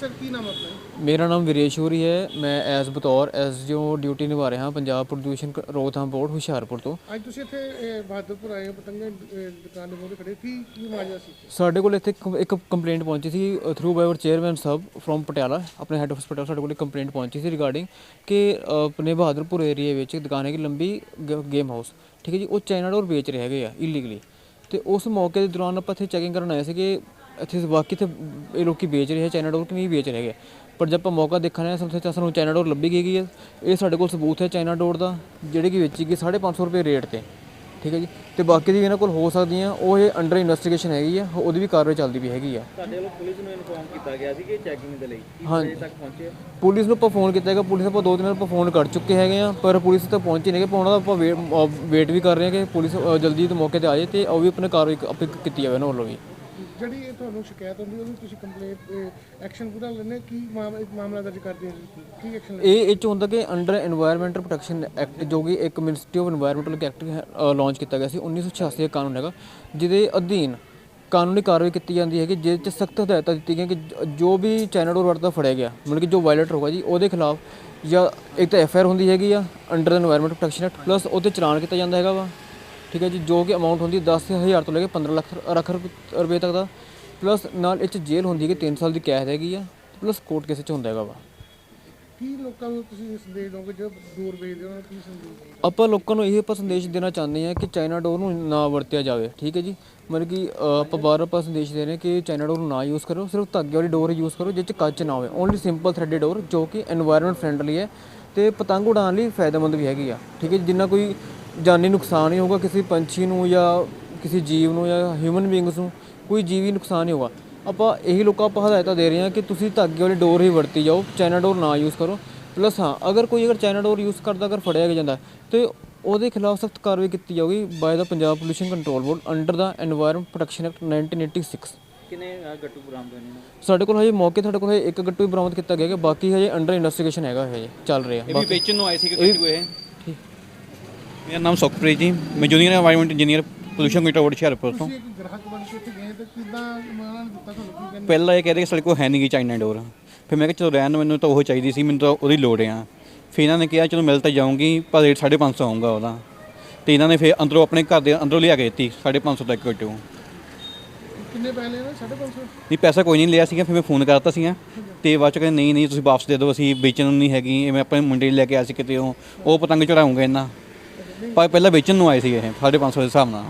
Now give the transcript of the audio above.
Sir ਕੀ ਨਾਮ ਹੈ ਆਪਣਾ? ਮੇਰਾ ਨਾਮ ਵੀਰੇਸ਼ ਹੋਰੀ ਹੈ। ਮੈਂ ਐਸ ਬਤੌਰ ਐਸ ਜੋ ਡਿਊਟੀ ਨਿਭਾ ਰਿਹਾ ਹਾਂ ਪੰਜਾਬ ਪ੍ਰਦੂਸ਼ਣ ਕ- ਰੋਕਥਾਮ ਬੋਰਡ ਹੁਸ਼ਿਆਰਪੁਰ ਤੋਂ। ਅੱਜ ਤੁਸੀਂ ਇੱਥੇ ਇਹ, ਬਹਾਦਰਪੁਰ ਆਏ ਹੋ ਪਤੰਗਾਂ ਅਹ, ਦੁਕਾਨ ਦੇ ਮੂਹਰੇ ਖੜੇ ਕੀ ਕੀ ਮਾਜਾ ਸੀ? ਸਾਡੇ ਕੋਲ ਇੱਥੇ ਇੱਕ- ਇੱਕ ਕੰਪਲੇਂਟ ਪਹੁੰਚੀ ਸੀ ਥਰੂ ਬਾਈ ਆਵਰ ਚੇਅਰਮੈਨ ਸਾਹਿਬ ਫਰੋਮ ਪਟਿਆਲਾ ਆਪਣੇ ਹੈੱਡ ਆਫਿਸ ਪਟਿਆਲਾ ਸਾਡੇ ਕੋਲ ਇੱਕ ਕੰਪਲੇਂਟ ਪਹੁੰਚੀ ਸੀ ਰਿਗਾਰਡਿੰਗ ਕਿ ਅ, ਆਪਣੇ ਬਹਾਦਰਪੁਰ ਏਰੀਆ ਵਿੱਚ ਇੱਕ ਦੁਕਾਨ ਹੈਗੀ ਲੰਬੀ ਗ- ਗੇਮ ਹਾਊਸ ਠੀਕ ਹੈ ਜੀ ਉਹ ਚਾਈਨਾ ਡੋਰ ਵੇਚ ਰਹੇ ਹੈਗੇ ਆ ਇਲੀਗਲੀ ਤੇ ਉਸ ਮੌਕੇ ਦੇ ਦੌਰਾਨ ਆਪਾਂ ਇੱਥੇ ਚੈਕਿੰਗ ਕਰਨ ਆਏ ਸੀ ਕਿ ਇੱਥੇ ਵਾਕਈ ਤੇ ਇਹ ਲੋਕੀ ਵੇਚ ਰਹੇ ਆ ਚਾਈਨਾ ਡੋਰ ਕਿ ਨਹੀਂ ਵੇਚ ਰਹੇ ਹੈਗੇ। ਪਰ ਜਦ ਆਪਾਂ ਮੌਕਾ ਦੇਖਣ ਆਏ ਸਾਨੂੰ ਇੱਥੇ ਸਾਨੂੰ ਚਾਈਨਾ ਡੋਰ ਲੱਭੀ ਗਈ ਹੈ ਇਹ ਸਾਡੇ ਕੋਲ ਸਬੂਤ ਹੈ ਚਾਈਨਾ ਡੋਰ ਦਾ ਜਿਹੜੀ ਕਿ ਵੇਚੀ ਗਈ 550 ਰੁਪਏ ਰੇਟ ਤੇ। ਠੀਕ ਹੈ ਜੀ? ਤੇ ਬਾਕੀ ਦੀ ਇਹਨਾਂ ਕੋਲ ਹੋ ਸਕਦੀਆਂ ਉਹ ਇਹ ਅੰਡਰ ਇਨਵੈਸਟੀਗੇਸ਼ਨ ਹੈਗੀ ਆ ਉਹਦੀ ਵੀ ਕਾਰਵਾਈ ਚੱਲਦੀ ਵੀ ਹੈਗੀ ਆ। ਸਾਡੇ ਵੱਲੋਂ ਪੁਲਿਸ ਨੂੰ ਇਨਫੋਰਮ ਕੀਤਾ ਗਿਆ ਸੀ ਕਿ ਚੈਕਿੰਗ ਦੇ ਲਈ ਕੀ ਹਾਂ। ਵਜੇ ਤੱਕ ਪਹੁੰਚੇ ਪੁਲਿਸ ਨੂੰ ਆਪਾਂ ਫੋਨ ਕੀਤਾ ਹੈਗਾ ਪੁਲਿਸ ਆਪਾਂ ਦੋ ਦਿਨ ਆਪਾਂ ਫੋਨ ਕਰ ਚੁੱਕੇ ਹੈਗੇ ਆ ਪਰ ਪੁਲਿਸ ਤੱਕ ਪਹੁੰਚੀ ਨਹੀਂ ਕਿ ਉਹਨਾਂ ਦਾ ਆਪਾਂ ਵੇਟ ਵੀ ਕਰ ਰਹੇ ਹਾਂ ਕਿ ਪੁਲਿਸ ਜਲਦੀ ਤੋਂ ਮੌਕੇ ਤੇ ਆ ਜਾਏ ਤੇ ਉਹ ਵੀ ਆਪਣੇ ਕਾਰਵਾਈ ਕੀਤੀ ਜਾਵੇ ਉਹਨਾਂ ਵੱਲੋਂ ਵੀ। ਜਿਹੜੀ ਇਹ ਤੁਹਾਨੂੰ ਸ਼ਿਕਾਇਤ ਹੁੰਦੀ ਉਹਦੀ ਤੁਸੀਂ ਕੰਪਲੇਂਟ ਐਕਸ਼ਨ ਪੂਰਾ ਲੈਣੇ ਕੀ ਮਾਮਲਾ ਦਰਜ ਕਰਦੇ ਹੋ ਕੀ ਐਕਸ਼ਨ ਇਹ ਇਹ ਚ ਹੁੰਦਾ ਕਿ ਅੰਡਰ এনवायरमेंटਲ ਪ੍ਰੋਟੈਕਸ਼ਨ ਐਕਟ ਜੋ ਕਿ ਇੱਕ ministry of environmental act launch ਕੀਤਾ ਗਿਆ ਸੀ 1986 ਦਾ ਕਾਨੂੰਨ ਹੈਗਾ, ਜਿਹਦੇ ਅਧੀਨ ਕਾਨੂੰਨੀ ਕਾਰਵਾਈ ਕੀਤੀ ਜਾਂਦੀ ਹੈ ਕਿ ਜਿਹਦੇ ਚ ਸਖਤ ਹਦਾਇਤਾਂ ਦਿੱਤੀ ਗਈਆਂ ਕਿ ਜੋ ਵੀ ਚੈਨਲ ਔਰ ਵਰਤ ਦਾ ਫੜਿਆ ਗਿਆ, ਮਤਲਬ ਕਿ ਜੋ ਵਾਇਲੇਟਰ ਹੋਗਾ ਜੀ, ਉਹਦੇ ਖਿਲਾਫ ਜਾਂ ਇੱਕ ਤਾਂ ਐਫ ਆਈ ਆਰ ਹੁੰਦੀ ਹੈਗੀ ਆ under environment protection act plus ਉਹਤੇ ਚਲਾਨ ਕੀਤਾ ਜਾਂਦਾ ਹੈਗਾ ਵਾ। ਠੀਕ ਹੈ ਜੀ ਜੋ ਕਿ ਅਮਾਉਂਟ ਹੁੰਦੀ 10000 ਤੋਂ ਲੈ ਕੇ 15 ਲੱਖ ਲੱਖ ਰੁਪਏ ਤੱਕ ਦਾ। ਪਲੱਸ ਨਾਲ ਇਹ ਚ ਜੇਲ੍ਹ ਹੁੰਦੀ ਹੈ ਕਿ 3 ਸਾਲ ਦੀ ਕੈਦ ਹੈਗੀ ਆ ਪਲੱਸ ਕੋਰਟ ਕੇਸ ਚ ਹੁੰਦਾ ਹੈਗਾ ਵਾ। ਕੀ ਲੋਕਾਂ ਨੂੰ ਤੁਸੀਂ ਸੰਦੇਸ਼ ਦੋਗੇ ਜੋ ਦੂਰ ਵੇਚਦੇ ਹੋ ਕੀ ਸੰਦੇਸ਼ ਆਪਾਂ ਲੋਕਾਂ ਨੂੰ ਇਹ ਆਪਾਂ ਸੰਦੇਸ਼ ਦੇਣਾ ਚਾਹੁੰਦੇ ਆ ਕਿ ਚਾਈਨਾ ਡੋਰ ਨੂੰ ਨਾ ਵਰਤਿਆ ਜਾਵੇ ਠੀਕ ਹੈ ਜੀ? ਮਤਲਬ ਕਿ ਆਪਾਂ ਬਾਰ ਆਪਾਂ ਸੰਦੇਸ਼ ਦੇ ਰਹੇ ਕਿ ਚਾਈਨਾ ਡੋਰ ਨੂੰ ਨਾ ਯੂਜ਼ ਕਰੋ ਸਿਰਫ ਧਾਗੇ ਵਾਲੀ ਡੋਰ ਯੂਜ਼ ਕਰੋ ਜਿਸ ਚ ਕੱਚ ਨਾ ਹੋਵੇ। ਓਨਲੀ ਸਿੰਪਲ ਥ੍ਰੈਡਡ ਡੋਰ ਜੋ ਕਿ এনवायरमेंट ਫਰੈਂਡਲੀ ਹੈ ਤੇ ਪਤੰਗ ਉਡਾਉਣ ਲਈ ਫਾਇਦੇਮੰਦ ਵੀ ਹੈਗੀ ਆ ਠੀਕ ਹੈ ਜਿੰਨਾ ਕੋਈ ਜਾਨੀ ਨੁਕਸਾਨ ਨਹੀਂ ਹੋਊਗਾ ਕਿਸੇ ਪੰਛੀ ਨੂੰ ਜਾਂ ਕਿਸੇ ਜੀਵ ਨੂੰ ਜਾਂ ਹਿਊਮਨ ਬੀਇੰਗਸ ਨੂੰ ਕੋਈ ਜੀਵ ਵੀ ਨੁਕਸਾਨ ਹੀ ਹੋਊਗਾ। ਆਪਾਂ ਇਹੀ ਲੋਕਾਂ ਆਪਾਂ ਹਦਾਇਤਾਂ ਦੇ ਰਹੇ ਹਾਂ ਕਿ ਤੁਸੀਂ ਧਾਗੇ ਵਾਲੀ ਡੋਰ ਹੀ ਵਰਤੀ ਜਾਓ ਚਾਈਨਾ ਡੋਰ ਨਾ ਯੂਜ਼ ਕਰੋ। ਪਲੱਸ ਹਾਂ ਅਗਰ ਕੋਈ ਅਗਰ ਚਾਈਨਾ ਡੋਰ ਯੂਜ਼ ਕਰਦਾ ਅਗਰ ਫੜਿਆ ਗਿਆ ਜਾਂਦਾ ਤੇ ਉਹਦੇ ਖਿਲਾਫ ਸਖਤ ਕਾਰਵਾਈ ਕੀਤੀ ਜਾਊਗੀ by the Punjab pollution control board under the environment protection act 1986 ਕਿਨੇ ਗੱਟੂ ਬਰਾਮਦ ਸਾਡੇ ਕੋਲ ਹਜੇ ਮੌਕੇ ਤੁਹਾਡੇ ਕੋਲ ਇੱਕ ਗੱਟੂ ਬਰਾਮਦ ਕੀਤਾ ਗਿਆ ਹੈ ਬਾਕੀ ਹਜੇ ਅੰਡਰ ਇਨਵੈਸਟੀਗੇਸ਼ਨ ਹੈਗਾ ਹਜੇ ਚੱਲ ਰਿਹਾ। ਇਹ ਵੀ ਵੇਚਣ ਨੂੰ ਆਏ ਸੀ ਕਿ ਗੱਟੂ ਇਹ? ਮੇਰਾ ਨਾਮ ਸੁਖਪ੍ਰੀਤ ਜੀ। ਮੈਂ junior environment engineer pollution control board Hoshiarpur ਤੋਂ। ਤੁਸੀਂ ਪਹਿਲਾਂ ਇਹ ਕਹਿ ਰਹੇ ਕਿ ਸਾਡੇ ਕੋਲ ਹੈ ਨਹੀਂ ਗੀ ਚਾਈਨਾ ਡੋਰ। ਫਿਰ ਮੈਂ ਕਿਹਾ ਚਲੋ ਰਹਿਣ ਮੈਨੂੰ ਤਾਂ ਉਹ ਚਾਹੀਦੀ ਸੀ ਮੈਨੂੰ ਤਾਂ ਉਹਦੀ ਲੋੜ ਆ। ਫਿਰ ਇਹਨਾਂ ਨੇ ਕਿਹਾ ਚਲੋ ਮਿਲ ਤਾਂ ਜਾਊਂਗੀ ਪਰ ਰੇਟ 550 ਆਊਗਾ ਉਹਦਾ। ਤੇ ਇਹਨਾਂ ਨੇ ਫਿਰ ਅੰਦਰੋਂ ਆਪਣੇ ਘਰ ਦੇ ਅੰਦਰੋਂ ਲਿਆ ਕੇ ਦਿੱਤੀ 550 ਤੱਕ ਕਿਟੋ ਕਿੰਨੇ ਪੈਸੇ ਲੈਣਾ 550 ਨਹੀਂ ਪੈਸਾ ਕੋਈ ਨਹੀਂ ਲਿਆ ਸੀਗਾ ਫਿਰ ਮੈਂ ਫੋਨ ਕਰਤਾ ਸੀਗਾ। ਤੇ ਬਾਅਦ ਚ ਕਹਿੰਦੇ ਨਹੀਂ ਨਹੀਂ ਤੁਸੀਂ ਵਾਪਸ ਦੇ ਦਿਓ ਅਸੀਂ ਵੇਚਣ ਨੂੰ ਨਹੀਂ ਹੈਗੀ ਇਹ ਮੈਂ ਆਪਣੇ ਮੁੰਡੇ ਨੂੰ ਲੈ ਕੇ ਆਇਆ ਸੀ ਕਿਤੇ ਉਹ ਉਹ ਪਤੰਗ ਚੜਾਉਂਗਾ ਇਹਨਾਂ। ਪਰ ਪਹਿਲਾਂ ਵੇਚਣ ਨੂੰ ਆਏ ਸੀ ਇਹ 550 ਦੇ ਹਿਸਾਬ ਨਾਲ।